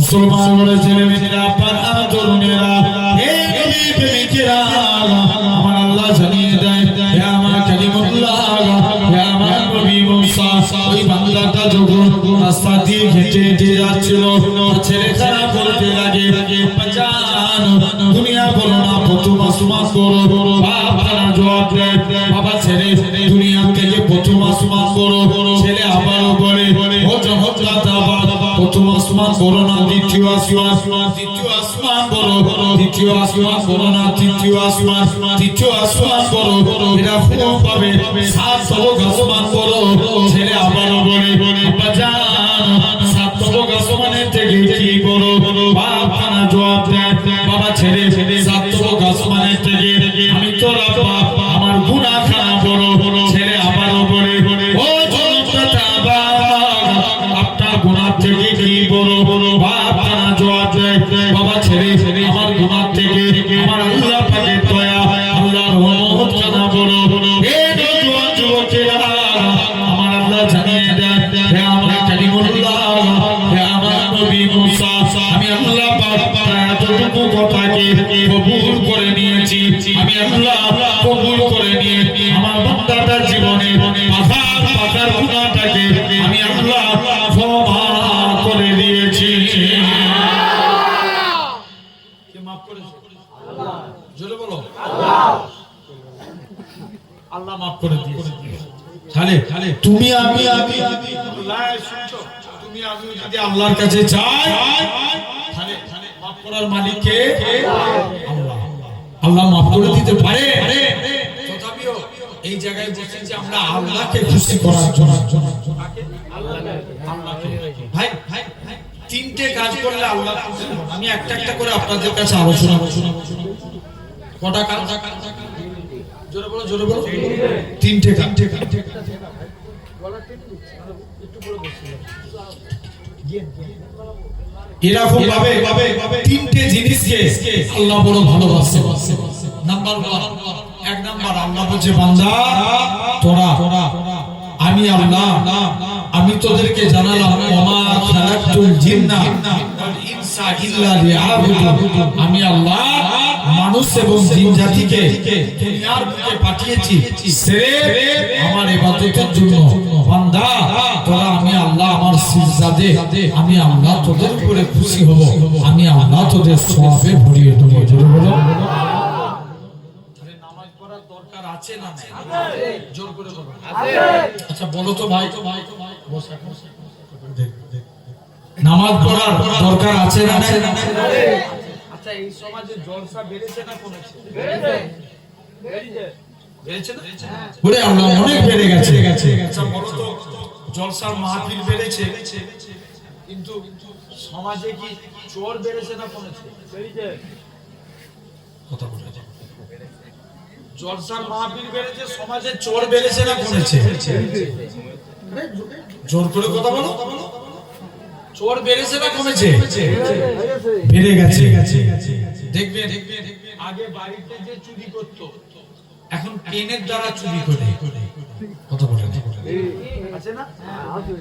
মুসলমান বলে ছেলে মেয়েরা পাড়া তরুণেরা হে নবী প্রেমিকেরা, আমার আল্লাহ জানিয়ে দেয়, হে আমার কালিমুল্লাহ, হে আমার নবী মুসা, ওই বাংলাটা যখন রাস্তা দিয়ে হেঁটে হেঁটে যাচ্ছিল ছেলে খারাপ বলতে লাগে, বাজান, দুনিয়া বলো না, প্রথম আসমান করো, বাপ জবাব দেয়, বাবা ছেলে, দুনিয়া থেকে প্রথম আসমান করো। আসমান করো না, দ্বিতীয় আসমান। দ্বিতীয় আসমান করো দ্বিতীয় আসমান করো না তৃতীয় আসমান। তৃতীয় আসমান করো এরা খুব পাবে। সাত সবক আসমান করো ছেলে আবারও বলে বাজান সাত সবক আসমানের থেকে কি করো বাপ খানা জবাব দেয়, বাবা ছেলে, সাত সবক আসমানের থেকে। আমি তো রাব্বা আল্লাহ মাফ করে দিয়েছে। খালে তুমি আমি আমি আল্লাহ তুমি আমি যদি আল্লাহর কাছে চাই খালে মাফ করার মালিক কে আল্লাহ। আল্লাহ মাফ করে দিতে পারে। তথাপিও এই জায়গায় বসেছি আমরা আল্লাহকে খুশি করার জন্য। ভাই ভাই তিনটে কাজ করলে আল্লাহ আমি একটা একটা করে আপনাদের কাছে আলোচনা আলোচনা কটা কাজ? জোরে বলো জোরে বলো। তিনটে তিনটে এরকম ভাবে তিনটে জিনিসকে আল্লাহ বড় ভালোবাসে। নাম্বার এক নাম্বার আল্লাহ বলছে বান্দা তোরা। আমি আল্লাহ, আমি তোদেরকে জানালাম আমি আল্লাহ মানুষ এবং জিন জাতিকে দুনিয়ার পাঠিয়েছি আমার ইবাদতের জন্য। বান্দা, তোরা, আমি আল্লাহ আমার সিজদাতে আমি আল্লাহ তোদের উপরে খুশি হব। আমি আল্লাহ তোদের সওয়াবে ভরিয়ে দেব। জোরে বলো তাহলে নামাজ পড়ার দরকার আছে না নাই? জোর করে বলো। আচ্ছা বলো তো ভাই। তো ভাই তো ভাই বসে বসে। নামাজ পড়ার দরকার আছে না? আচ্ছা এই সমাজে জলসা বেড়েছে না কমেছে? বেড়েছে। না? অনেক বেড়ে গেছে। আচ্ছা বলো তো জলসার মাহফিল বেড়েছে? কিন্তু সমাজে কি চোর বেড়েছে না কমেছে? কথা বলে। জলসার মাহফিল বেড়েছে, সমাজে চোর বেড়েছে না কমেছে? জোর করে কথা বলো। চোর বেড়েছে না কমেছে? বেড়ে গেছে। দেখবে আগে বাড়িতে যে চুরি করতো, এখন পেনের দ্বারা চুরি করে? কথা বলে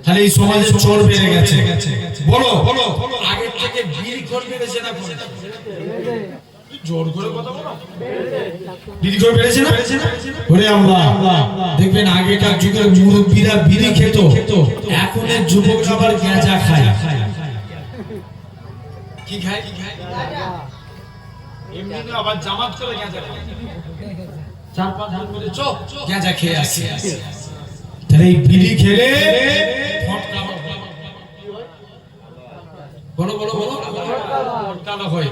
তাহলে এই সমাজে চোর বেড়ে গেছে। বলো বলো আগের থেকে বিড়ি খোর বেড়েছে না? জোর করে কথা বলো। বিড়ি করে বেড়েছে না? ওরে আল্লাহ দেখবেন আগেকার যুগের মুরব্বীরা বিড়ি খেত, এখনের যুবক আবার গাঁজা খায়। কি খায়? কি খায় এমনি আবার জামাত করে গাঁজা খায়। চার পাঁচ জন মিলে চো গাঁজা খেয়ে আসি। তাহলে এই বিড়ি খেলে বলো বলো বলো। হয়।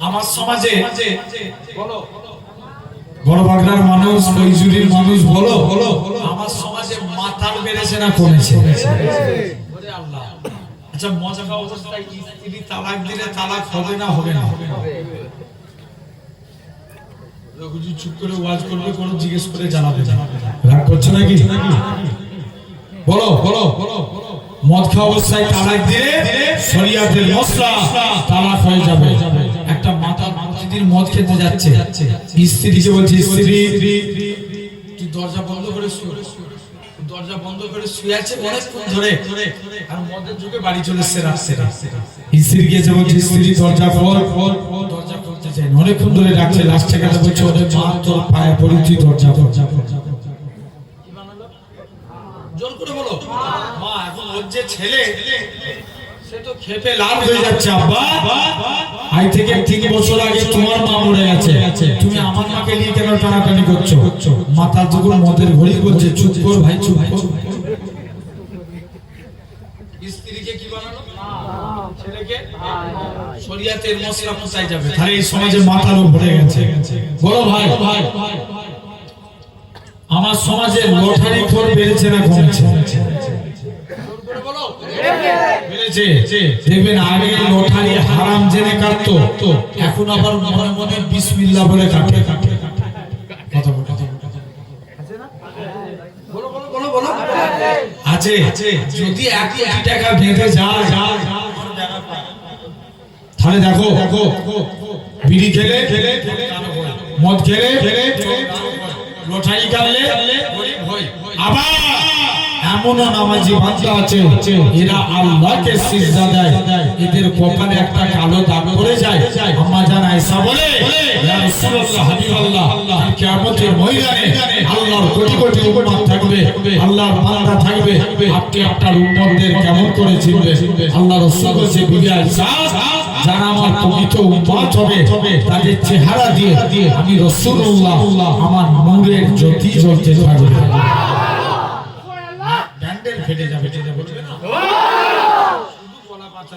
আমার সমাজে বলো। বড় মানুষ মানুষ বলো। বলো আমার সমাজে মাতাল বেড়েছে না কমেছে? আল্লাহ। আচ্ছা মজা অবস্থায় স্ত্রী তালাক দিলে তালাক হবে না হবে না? হুজুর চুপ করে ওয়াজ করবে কোনো জিজ্ঞেস করে জানাবে জানাবে রাগ করছ নাকি? বলো বলো বলো। মদ খাওয়া অবস্থায় তালাক দিলে শরিয়াতের মশলা তালাক হয়ে যাবে। একটা মাতা মদ খেতে যাচ্ছে। স্ত্রীকে বলছে, স্ত্রী, তুই দরজা বন্ধ করে দরজা বন্ধ করে শুয়ে আছে অনেকক্ষণ ধরে। আর মদের যুগে বাড়ি চলে এসছে রাস্তায়। স্ত্রী গিয়েছে বলছে, স্ত্রী, দরজা খোল। দরজা খুলতে চাই অনেকক্ষণ ধরে ডাকছে লাস্টে গেলে বলছে, ওদের মা তোর পায়ে পড়েছি দরজা দরজা দরজা জোর করে বলো মা এখন ওর যে ছেলে সে তো খেপে লাল হয়ে যাচ্ছে আব্বা। আজ থেকে তিন বছর আগে তোমার মা মরে গেছে তুমি আমার মাকে নিয়ে কেন টানাটানি করছ? যখন মদের ঘড়ি বলছে চুপ কর ভাই চুপ স্ত্রীকে কি ছেলেকে? শরিয়াতের মশলা যাবে। তাহলে এই সমাজে মাথারও ভরে গেছে। ভাই। ভাই। আমার সমাজে লটারি খোর বেড়েছে না কমছে? দেখবেন আগে হারাম জেনে কাটতো। এখন আবার মনে মনে বলে কাটে। কাটে। আছে যদি এক কোটি টাকা বেঁধে যায় তাহলে দেখো দেখো বিড়ি খেলে খেলে মদ খেলে খেলে লটারি কাটলে আবার বান্দা আছে এদের একটা যায়। থাকবে কেমন আমার পবিত্র তাদের চেহারা দিয়ে আমি রাসূলুল্লাহ, আমার নূরের জ্যোতি জ্বলতে থাকবে ব্যান্ডেল ফেটে যাবে ফেটে বলবে না শুধু গলা বাঁচাচ্ছে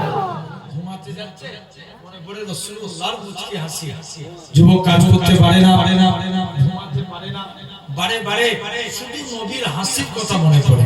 যুবক কাজ করতে পারে না পারে না পারে না। বারে বারে শুধু নবীর হাসির কথা মনে পড়ে।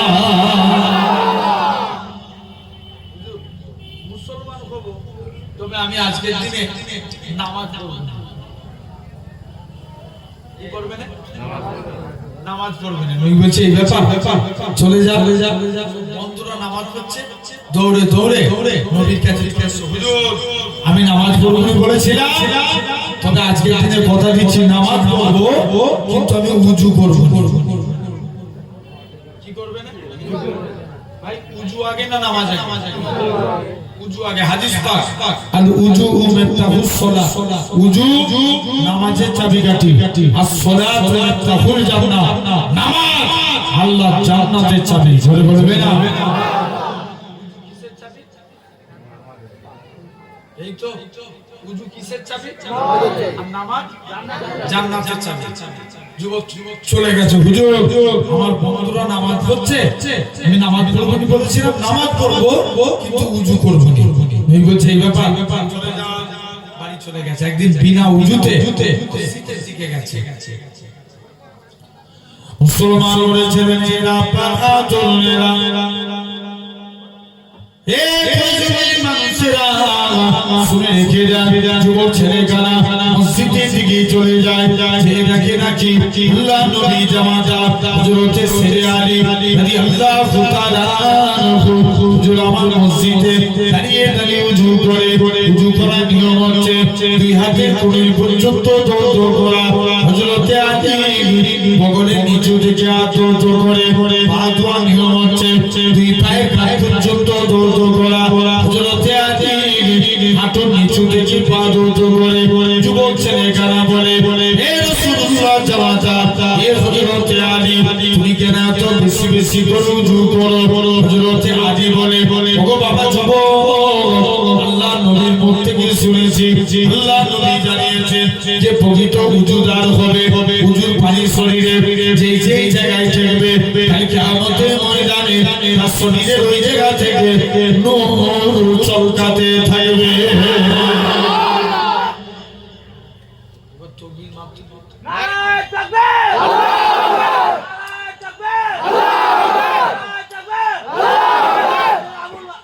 আমি আজকের দিনে নামাজ পড়ব না। আমি নামাজ পড়ব বলেছিলাম, তবে আজকের দিনে কথা দিচ্ছি, নামাজ পড়ব, কিন্তু আমি উজু করব কি করবে না? ভাই, উজু আগে না নামাজ আগে? উজু আগে হাদিস পাক। আল উজু মিফতাহুস সালাহ উজু নামাজের চাবিকাঠি। আর সালাত মিফতাহুল জান্নাহ। নামাজ আল্লাহ জান্নাতের চাবি। জোরে বলবে না এই তো। উজু কিসের চাবি? আর নামাজ জান্নাতের চাবি। যুবক যুবক চলে গেছে। হুজুর আমার বন্ধুরা নামাজ পড়ছে। আমি নামাজ পড়ব নি বলেছিলাম? নামাজ পড়ব কিন্তু উজু করব নি। এই বলছে এই ব্যাপার ব্যাপার চলে যা। বাড়ি চলে গেছে। একদিন বিনা উজুতে শীতের দিকে গেছে। মুসলমান মেয়েরা শুনে রেখে যাবে যুবক ছেলে কানা মসজিদের দিকে চলে যায়। সে দেখে নাকি আল্লাহ নবী জামাতা, হযরতে সেরে আলী রাদিয়াল্লাহু তাআলা হুজুর আমার করে করা। নিচু থেকে করে পায়ে কাঁধ পর্যন্ত দৌড় করা। হযরতে আলী হাঁটুর নিচু থেকে পা দৌড় করে। যুবক ছেলে কারা বলে বলে হে রাসূলুল্লাহ জামাতা হে হযরতে আলী তুমি কেন এত বেশি বেশি করে উজু করো? হযরতে আলী বলে বলে ওগো বাবা যে যে জায়গায় কিয়ামতের শরীরের ওই জায়গা থেকে নূর চলকাতে থাকবে নারায়ে তাকবীর নারায়ে তাকবীর নারায়ে তাকবীর আবুল্লাহ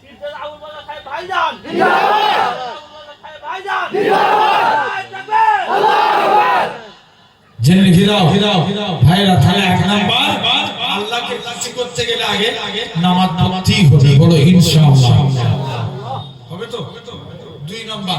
কিরতে আবুল্লাহ সাহেব ভাইজান আবুল্লাহ সাহেব ভাইজান নারায়ে তাকবীর জেনে হিরাও হিরাও ভাইরা তাহলে এক নাম্বার আল্লাহকে খুশি করতে গেলে আগে নামাজ পড়তেই হবে বলো ইনশাআল্লাহ হবে তো দুই নাম্বার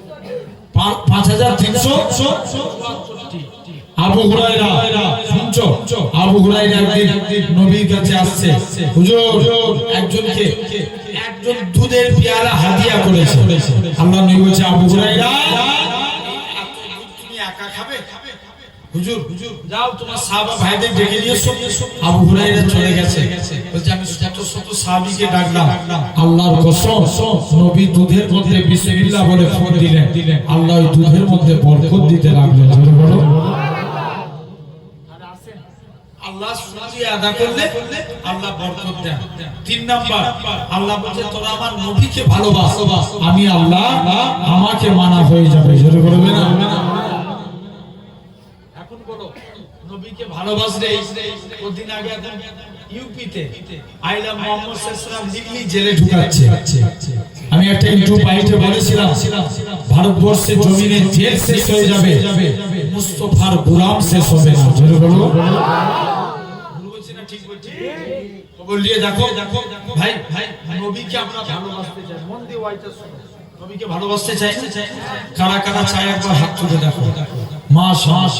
পাঁচ হাজার তিনশো। আবু হুরায়রা, শুনছো? আবু নবীর কাছে আসছে। হুজুর, একজনকে, একজন দুধের পেয়ালা হাদিয়া করেছে। আল্লাহ নবী বলছে, আবু হুরায়রা হুজুর হুজুর যাও তোমার সাহাবা ভাইদের ডেকে নিয়ে এসো। আবু হুরায়রা চলে গেছে। বলছে আমি শত শত সাহাবীকে ডাকলাম। আল্লাহর কসম নবী দুধের মধ্যে বিসমিল্লাহ বলে ফোন দিলেন। আল্লাহ ওই দুধের মধ্যে বরকত দিতে লাগলেন। জোরে বলো। আল্লাহ শুকরিয়া আদা করলে আল্লাহ বরকত দেন। তিন নাম্বার আল্লাহ বলছে তোরা আমার নবীকে ভালোবাস। আমি আল্লাহ আমাকে মানা হয়ে যাবে। জোরে বলবে না এখন বলো আমি একটা ইউটিউব বলেছিলাম, ভারতবর্ষের জমিনে জেল শেষ হয়ে যাবে, মুস্তফার গোলাম শেষ হবে না। দেখো দেখো ভাই ভাই, নবীকে আমরা ভালোবাসতে চাই। মন দিয়ে ভালোবাসতে চাই কারা কারা চাই একবার হাত তুলে দেখো দেখো। মা শাস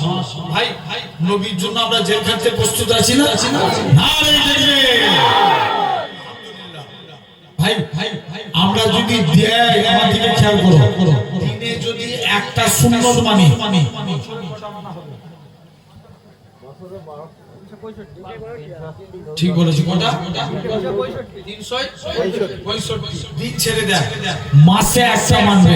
ভাই, নবীর জন্য আমরা জেল খাটতে প্রস্তুত আছি না? আছি না ভাই ভাই, আমরা যদি দেয়, আমার দিকে খেয়াল করো। দিনে যদি একটা সুন্নত মানি। ঠিক বলেছি, কটা? দিন ছেড়ে দেয়। মাসে একটা মানবে।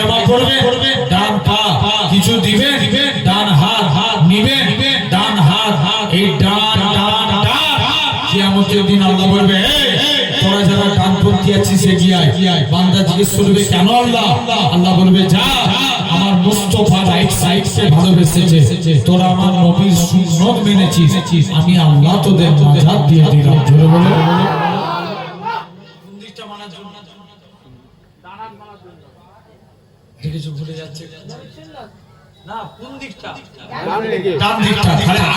পায়জামা পরবে ডান পা। কিছু দিবে ডান হাত। হাত নিবে ডান হাত। হাত এই ডান ডান ডান কিয়ামতের দিন আল্লাহ বলবে তোরা যারা আছিস বান্দা জিজ্ঞেস করবে, কেন আল্লাহ? আল্লাহ বলবে, যা, আমার মুস্তফা রাইট সাইড সে ভালোবেসেছে। তোরা আমার নবীর সুন্নত মেনেছিস। আমি আল্লাহ তোদের নাজাত দিয়ে দিলাম। জোরে বলো দেখেছ ভুলে যাচ্ছে না কোন দিকটা ডান দিকটা তাহলে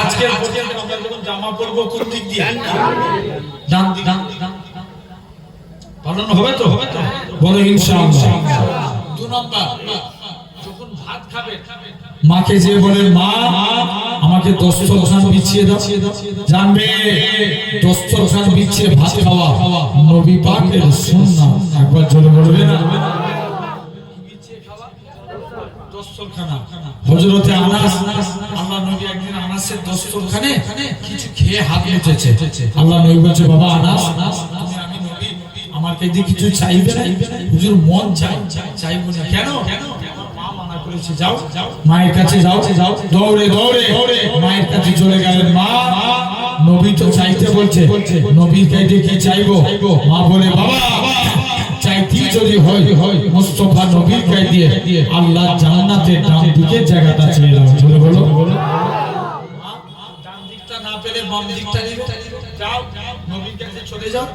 আজকের পর্যন্ত আমরা যখন জামা পরবো কোন দিক দিয়ে? ডান দিক ডান দিক, ডান দিক, ডান দিক। পালন হবে তো? হবে তো? বলো ইনশাআল্লাহ। দু নম্বর। যখন ভাত খাবে মাকে যে বলে মা আমাকে দস্তরখান বিছিয়ে দাও। জানবে দস্তরখান বিছিয়ে ভাত খাওয়া নবী পাকের সুন্নাহ। একবার জোরে বলবে না? হযরতে আনাস, আল্লাহ নবী একদিন আনাসের দস্তরখানে কিছু খেয়ে হাত মুছেছে। আল্লাহ নবী বলছে, বাবা আনাস আমি নবী দিয়ে কিছু চাইবে না। হুজুর, মন চাই চাইব কেন? মা তো চাইতে বলছে চাইব? মা বলে, বাবা যদি হয় হয় মুস্তফা নবীর গায়ে দিয়ে আল্লাহ জান্নাতের ডান দিকে জায়গাটা ছেড়ে দাও বলে বলো। ডান দিকটা না পেলে বাম দিকটা যাও নবীর কাছে চলে যাও।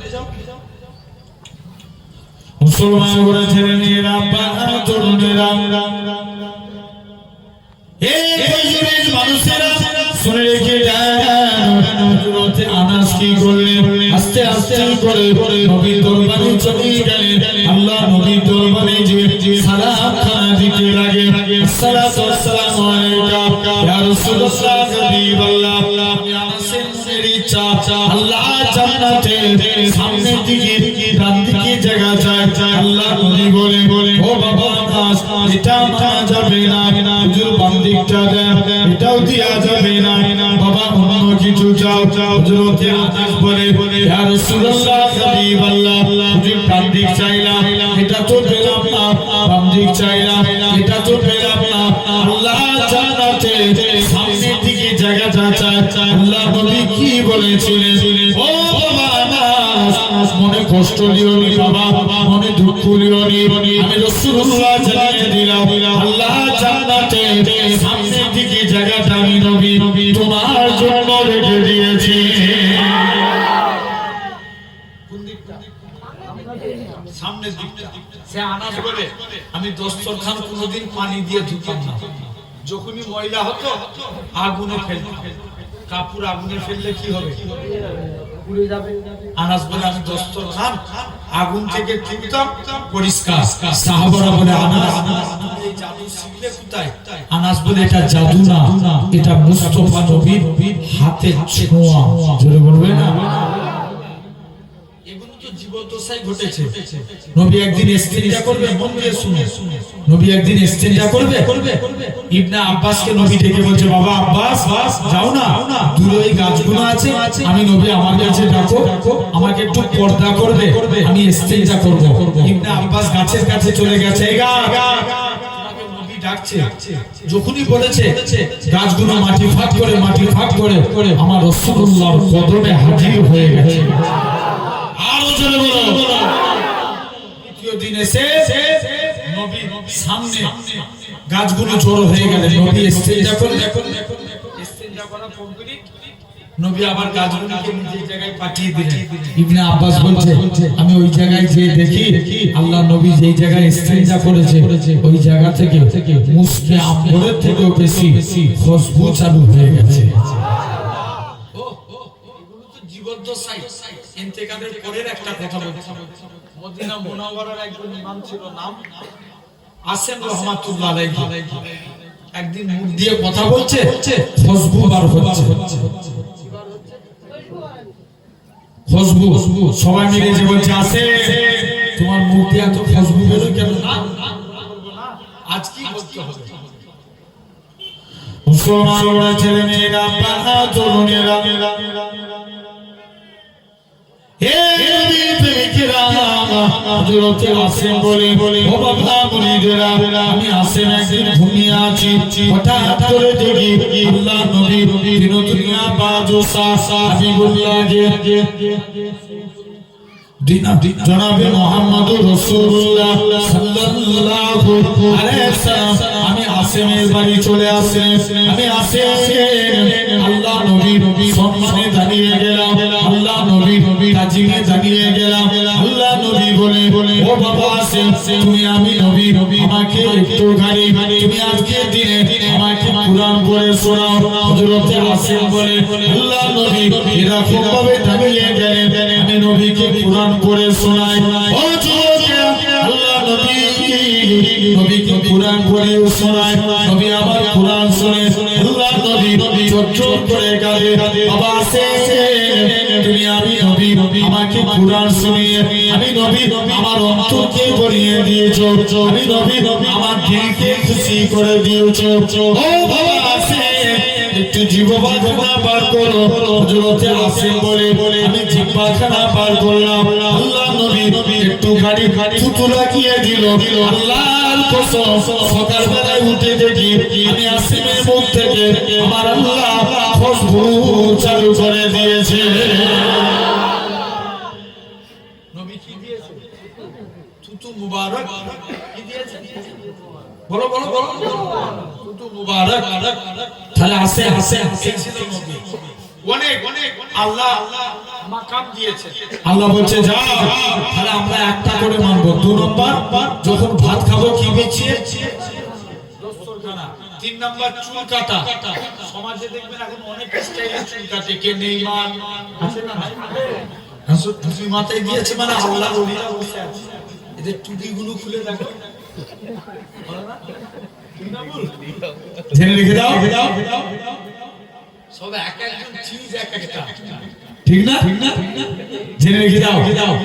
মুসলমান করে ছেড়ে নিয়ে মানুষেরা শুনে রেখে হযরতে আনাস কি করলেন আস্তে আস্তে করে নবীর দরবারে চলে গেলেন। আল্লাহ নবীর দরবারে যে সালাম খানা দিতে লাগে আসসালাতু ওয়াসসালামু আলাইকা। ইয়া রাসূলুল্লাহ হাবিবাল্লাহ আমি আনাসের মনের ইচ্ছা। আল্লাহ জান্নাতে সামনের দিকে, ডান দিকে জায়গা চায় আল্লাহ নবী বলে, ও বাবা আনাস, এটা মানা যাবে না। হুজুর বাম দিকটা চাও চাও হযরতে আনাস বলে বলে ইয়া রাসূলুল্লাহ হাবিবাল্লাহ হুজুর ডান দিক চাইলাম এটা তো পেলাম না বাম দিক চাইলাম এটা তো পেলাম না। আল্লাহ জান্নাতে সামনের দিকে জায়গাটা চায় আল্লাহ নবী কি বলেছিলেন? ও মনে কষ্ট লিও নি বাবা মনে দুঃখ লিও নি। আমি রাসূলুল্লাহ জানিয়ে দিলাম আল্লাহ জান্নাতে সামনের দিকে জায়গাটা আমি নবী তোমার দস্তরখান কোনোদিন পানি দিয়ে ধুতাম না। যখনই ময়লা হতো, আগুনে ফেলতাম। কাপড় আগুনে ফেললে কি হবে? আনাস বলে আমি দস্তরখান আগুন থেকে তুলতাম, পরিষ্কার। সাহাবারা বলে আনাস হাতে ছোঁয়া। জোরে বলবে না? ঘটেছে। নবী একদিন ইস্তেঞ্জা করবে মন দিয়ে শুনে। নবী একদিন ইস্তেঞ্জা করবে? ইবনে আব্বাসকে নবী ডেকে বলছে বাবা আব্বাস যাও না। দূরে ওই গাছগুলো আছে। আমি নবী আমার কাছে ডাকো। আমাকে একটু পর্দা করবে। আমি ইস্তেঞ্জা করব। ইবনে আব্বাস গাছের কাছে চলে গেছে। গা ডাকছে। যখনই বলেছে গাছগুলো মাটি ফাঁক করে মাটি ফাঁক করে আমার রাসূলুল্লাহর কদমে হাজির হয়ে গেছে। জোরে বলো। দ্বিতীয় দিন এসে নবী সামনে গাছগুলো জড়ো হয়ে গেল। নবী ইস্তেঞ্জা করে ইস্তেঞ্জা করা কমপ্লিট নবী আবার গাছগুলোকে নিজের জায়গায় পাঠিয়ে দিলেন। ইবনে আব্বাস বলছে আমি ওই জায়গায় দেখি আল্লাহ নবী যেই জায়গায় করেছে ওই জায়গা থেকে মুসকে আম্বরের থেকেও বেশি খুশবু চালু হয়ে গেছে। ইন্তেকালের পরের একটা কথা বলছি। মদিনা মুনাওয়ারার একজন ইমাম ছিল নাম? আসেন রহমাতুল্লাহ একদিন মুখ দিয়ে কথা বলছে খুশবু বার হচ্ছে। খুশবু সবাই মিলে যে বলছে আসে তোমার মুখ দিয়ে এত খুশবু বেরোয় কেন না? আজ কি বলতে হবে? মুসলমান ছেলে মেয়েরা পাহা তরুণেরা হযরতে আসিম বলে ও বাবা মুনিদেরা, আমি আসিম একদিন ঘুমিয়ে আছি। হঠাৎ করে দেখি আল্লাহ নবী দিন দুনিয়া বাজো সা সা হাবিবুল্লাহ যে জনাবে মোহাম্মদ রসুল্লাহ সাল্লাল্লাহু আলাইহি সাল্লাম আমি আসেমের বাড়ি চলে আসেন। আমি আসেন আল্লাহ নবী সম্মানে দাঁড়িয়ে গেলাম আল্লাহ নবী নবী কাজিমে দাঁড়িয়ে গেলাম বলে বলে ও বাবা আসেন তুমি আমি নবী নবী। আমাকে একটু গাড়ি তুমি আজকে দিনে আমাকে কুরআন পড়ে শোনাও। হযরতে আসিম বলে আল্লাহ নবী এরকম ভাবে দাঁড়িয়ে গেলেন। আমি নবীকে কুরআন পড়ে শোনাই। ও যুবকেরা আল্লাহ নবী নবীকে কুরআন পড়ে শোনাই নবী আমার কুরআন শুনে। আল্লাহ নবী চটচট করে কাঁদে। বাবা সে তুমি আমি নবী, আমাকে কুরআন শুনিয়ে, আমি নবী, আমার অন্তরকে ভরিয়ে দিয়েছ। আমি নবী, আমার দিলকে খুশি করে দিয়েছ। ও বাবা একটু জীববাখানা পার করো। হযরতে আসিম বলে বলে আমি জিব্বাখানা পার করলাম। আল্লাহ নবী একটু গাড়ি গাড়ি থুতু লাগিয়ে দিল। আল্লাহর কসম, সকালবেলায় উঠে দেখি, আমি মুখ থেকে আমার আল্লাহ খুশবু চালু করে দিয়েছে। নবী কি দিয়েছে? থুতু মুবারক কি দিয়েছে? বলো বলো বলো। থুতু মুবারক। তাহলে আসে আসে আসে। অনেক অনেক আল্লাহ মাকাম দিয়েছে। আল্লাহ বলছে যা তাহলে আমরা একটা করে মানবো। দু নম্বর যখন ভাত খাব কি বিছিয়ে। তিন নাম্বার চুল কাটা সমাজে দেখবেন এখন অনেক স্টাইলে চুল কাটে কে নেইমার আছে না হাসু টুপি মাথায় দিয়েছে মানে আল্লাহ ওলিরা বসে আছে এদের টুপিগুলো খুলে দাও। সব এক একজন চিজ এক একটা। ঠিক না? ঠিক না? জেনে লিখে দাও।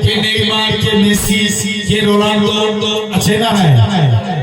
কে নেইমার কে মেসি কে রোনাল্ডো আছে না নাই? শুধু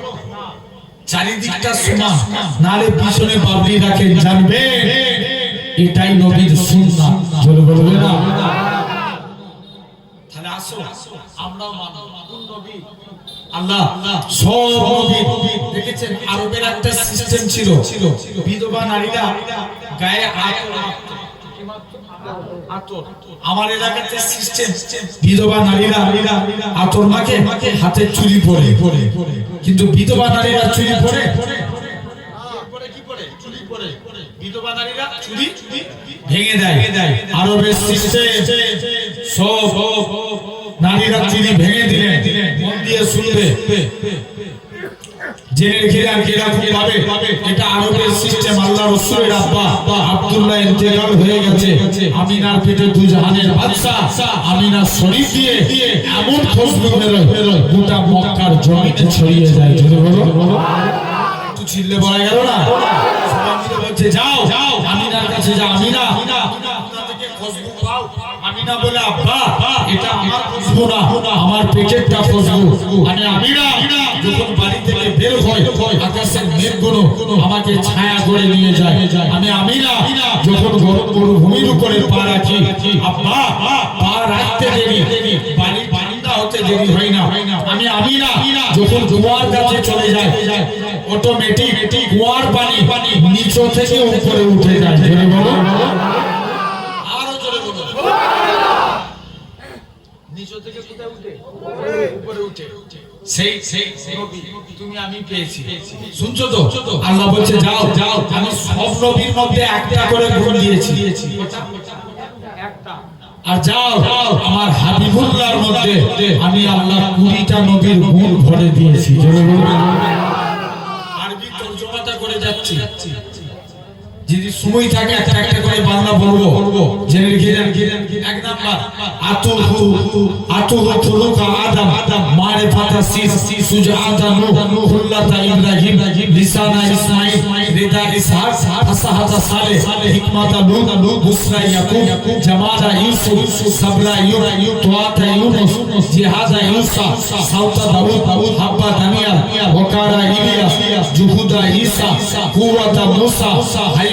চারিদিকটা সমান। নালে পিছনে বাবলি রাখেন জানবে? এটাই নবীর সুন্নাহ। জোরে বলবে না তাহলে আসো আমরাও মানব। কোন নবী? আল্লাহ। সব নবী। দেখেছেন আরবের একটা সিস্টেম ছিল। বিধবা নারীরা গায়ে মাখতো। আতর। আমার এলাকাতে সিস্টেম বিধবা নারীরা আতর মাখে হাতে চুরি পরে। কিন্তু বিধবা নারীরা চুরি পরে? বিধবা নারীরা চুরি ভেঙে দেয়। আরবের সিস্টেম সব নারীরা চুরি ভেঙে দিলেন মন দিয়ে শুনবে। জেনে রেখে দেন কীরকম ভাবে এটা আরবের সিস্টেম আল্লাহ রসুলের আব্বা, আব্দুল্লাহ ইন্তেকাল হয়ে গেছে। আমিনার পেটে জাহানের আমিনা দিয়ে এমন খুশবু গোটা মক্কার জমিতে ছড়িয়ে যায়। বলো। বলা গেল না? বলছে, যাও যাও, আমিনার কাছে যাও, আমিনা আমিনা বলে, আব্বা, এটা আমার খুশবু না, আমার পেটেরটা খুশবু মানে আমিনা, যখন বাড়ি থেকে বের হয় আকাশের মেঘগুলো আমাকে ছায়া করে নিয়ে যায়। আমি আমিনা যখন গরম মরুভূমির উপরে পা রাখি, আব্বা, পা রাখতে দেরি। বাড়ি বারিন্দা হতে দেরি হয় না। আমি আমিনা যখন কুয়ার কাছে চলে যায় অটোমেটিক কুয়ার পানি পানি নিচ থেকে উপরে উঠে যায়। জোরে বলো। আরও জোরে বলো। নিচ থেকে কোথায় উঠে? উপরে উঠে। সেই সেই তুমি আমি পেয়েছি। শুনছো তো? আল্লাহ বলছে যাও যাও আমি সব নবীর মধ্যে একটা করে গুণ দিয়েছি। আর যাও যাও। আমার হাবিবুল্লাহর মধ্যে আমি আল্লাহ কুড়িটা নবীর গুণ ভরে দিয়েছি। আরবি তর্জমাটা করে যাচ্ছি। যদি সময় থাকে একটা একটা করে বাংলা বলবো বলবো জেনে রেখে দেন এক নাম্বার আতুহু আতুহু ফুলুকা আদম আদম মারিফাতা সিস সুজাআতা নূহ খুল্লাতা ইব্রাহিম লিসানা ইসমাঈল রিদা ইসহাক ফাসাহাতা সালেহ হিকমাতা লূত বুসরা ইয়াকুব জামালা ইউসুফ সাবরা ইউব তুয়াতা ইউনুস জিহাদা ইউসা সাউতা দাউদ হাব্বা দানিয়াল ওয়াকারা ইলিয়াস জুহুদা ঈসা কুওয়াতা মুসা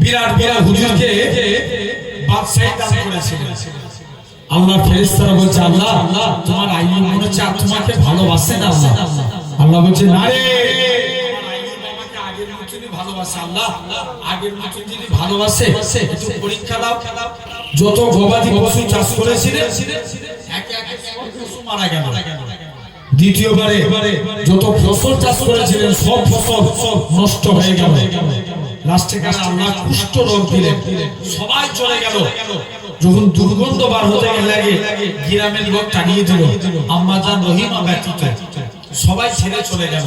বিরাট বিরাট হুজুরকে বাদশাহী দান করেছিলেন। আল্লাহ ফেরেশতারা বলছে আল্লাহ তোমার মনে হচ্ছে আর তোমাকে ভালোবাসে না আল্লাহ। বলছে না রে আমার আইয়ুব আমাকে আগের মতনই ভালোবাসে আল্লাহ। আগের মতন যদি ভালোবাসে একটু পরীক্ষা দাও। যত গবাদি পশু চাষ করেছিলেন মারা গেল। দ্বিতীয়বারে যত ফসল চাষ করেছিলেন সব ফসল সব নষ্ট হয়ে গেল। লাস্টে কাছে আল্লাহ কুষ্ঠ রোগ দিলেন। সবাই চলে গেল। যখন দুর্গন্ধ বার হতে লাগে, গ্রামের লোক টানিয়ে দিল, আম্মা জান রহিমা ব্যতীত। সবাই ছেড়ে চলে গেল।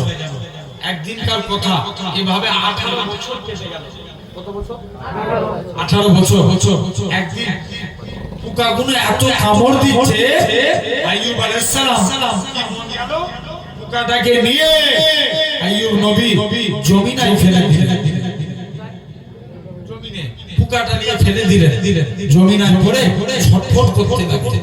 একদিনকার কথা, এভাবে আঠারো বছর কেটে গেল। একদিন পোকাগুলো এত কামড় দিচ্ছে পোকাটাকে নিয়ে আইয়ুব নবী জমিনায় ফেলে দিলেন। পোকাটা নিয়ে ফেলে দিলেন। জমিনায় পড়ে ছটফট করতে লাগতে